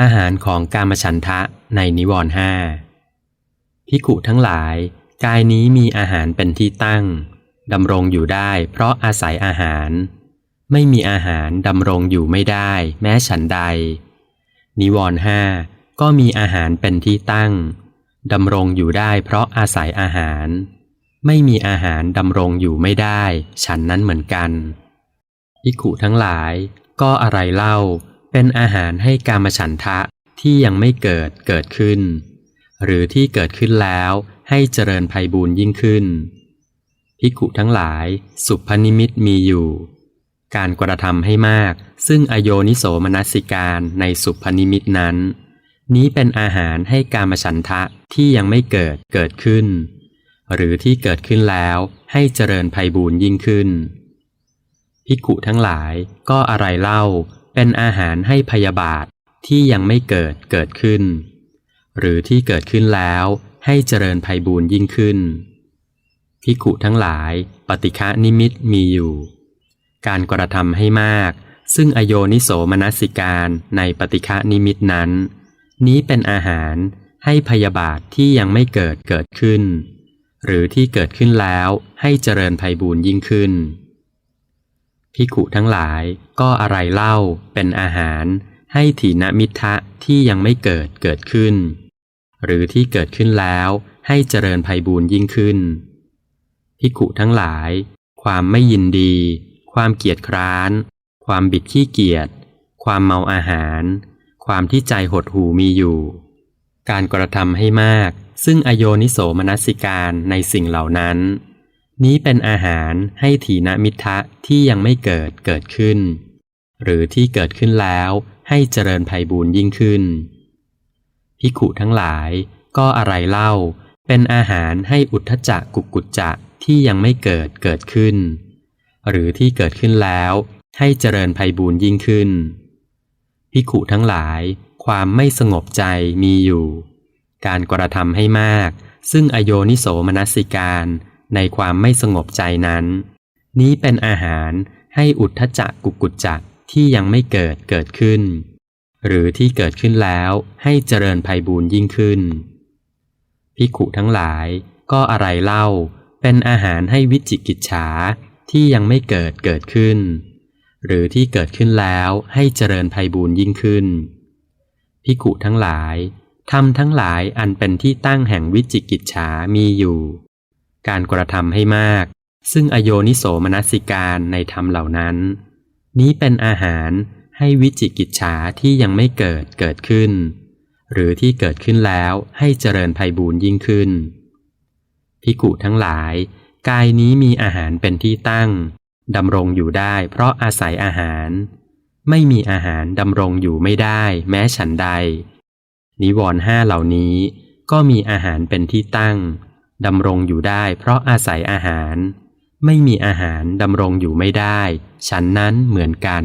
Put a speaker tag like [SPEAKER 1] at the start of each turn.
[SPEAKER 1] อาหารของกามฉันทะในนิวรณ์ห้าพิกุทั้งหลาย กายนี้มีอาหารเป็นที่ตั้งดำรงอยู่ได้ เพราะอาศัยอาหาร ไม่มีอาหารดำรงอยู่ไม่ได้ แม้ฉันใด นิวรณ์ห้าก็มีอาหารเป็นที่ตั้งดำรงอยู่ได้ เพราะอาศัยอาหาร ไม่มีอาหารดำรงอยู่ไม่ได้ ฉันนั้นเหมือนกันพิกุทั้งหลาย ก็อะไรเล่า เป็นอาหารให้กามฉันทะที่ยังไม่เกิดเกิดขึ้น หรือที่เกิดขึ้นแล้วให้เจริญภัยบูญยิ่งขึ้นพิกุทั้งหลาย สุพนิมิตมีอยู่ การกระทำให้มาก ซึ่งอโยนิโสมนสิการในสุพนิมิตนั้น นี้เป็นอาหารให้กามฉันทะที่ยังไม่เกิดเกิดขึ้น หรือที่เกิดขึ้นแล้วให้เจริญภัยบูญยิ่งขึ้นพิกุทั้งหลายก็อะไรเล่า เป็นอาหารให้พยาบาทที่ยังไม่เกิดเกิดขึ้น หรือที่เกิดขึ้นแล้วให้เจริญภัยบูญยิ่งขึ้นพิกุทั้งหลายปฏิฆะนิมิตมีอยู่ การกระทำให้มาก ซึ่งอโยนิโสมนสิการในปฏิฆะนิมิตนั้น นี้เป็นอาหารให้พยาบาทที่ยังไม่เกิดเกิดขึ้น หรือที่เกิดขึ้นแล้วให้เจริญภัยบูญยิ่งขึ้น พิขุทั้งหลายก็อะไรเล่าเป็นอาหาร ให้ถีนมิทะที่ยังไม่เกิดเกิดขึ้น หรือที่เกิดขึ้นแล้วให้เจริญภัยบูญยิ่งขึ้น พิขุทั้งหลาย ความไม่ยินดี ความเกียจคร้าน ความบิดขี้เกียจ ความเมาอาหาร ความที่ใจหดหูมีอยู่ การกระทำให้มาก ซึ่งอโยนิโสมนสิการในสิ่งเหล่านั้น นี้เป็นอาหารให้ถีนมิทะที่ยังไม่เกิดเกิดขึ้น หรือที่เกิดขึ้นแล้วให้เจริญภัยบูญยิ่งขึ้นพิขุทั้งหลายก็อะไรเล่า เป็นอาหารให้อุทธจักกุกุจจะที่ยังไม่เกิดเกิดขึ้น หรือที่เกิดขึ้นแล้วให้เจริญภัยบูญยิ่งขึ้นพิขุทั้งหลายความไม่สงบใจมีอยู่ การกระทำให้มาก ซึ่งอโยนิโสมนสิการ ในความไม่สงบใจนั้น นี้เป็นอาหารให้อุทธจักกุกุจจะที่ยังไม่เกิดเกิดขึ้น หรือที่เกิดขึ้นแล้วให้เจริญภัยบูญยิ่งขึ้นพิขุทั้งหลายก็อะไรเล่า เป็นอาหารให้วิจิกิจฉาที่ยังไม่เกิดเกิดขึ้น หรือที่เกิดขึ้นแล้วให้เจริญภัยบูญยิ่งขึ้นพิกุทั้งหลายทำทั้งหลายอันเป็นที่ตั้งแห่งวิจิกิจฉามีอยู่ การกระทำให้มาก ซึ่งอโยนิโสมนสิการในธรรมเหล่านั้น นี้เป็นอาหารให้วิจิกิจฉาที่ยังไม่เกิดเกิดขึ้น หรือที่เกิดขึ้นแล้วให้เจริญภัยบูญยิ่งขึ้นพิกุทั้งหลาย กายนี้มีอาหารเป็นที่ตั้งดำรงอยู่ได้เพราะอาศัยอาหาร ไม่มีอาหารดำรงอยู่ไม่ได้แม้ฉันใด นิวรณ์ห้าเหล่านี้ก็มีอาหารเป็นที่ตั้ง ดำรงอยู่ได้เพราะอาศัยอาหาร ไม่มีอาหารดำรงอยู่ไม่ได้ ฉันนั้นเหมือนกัน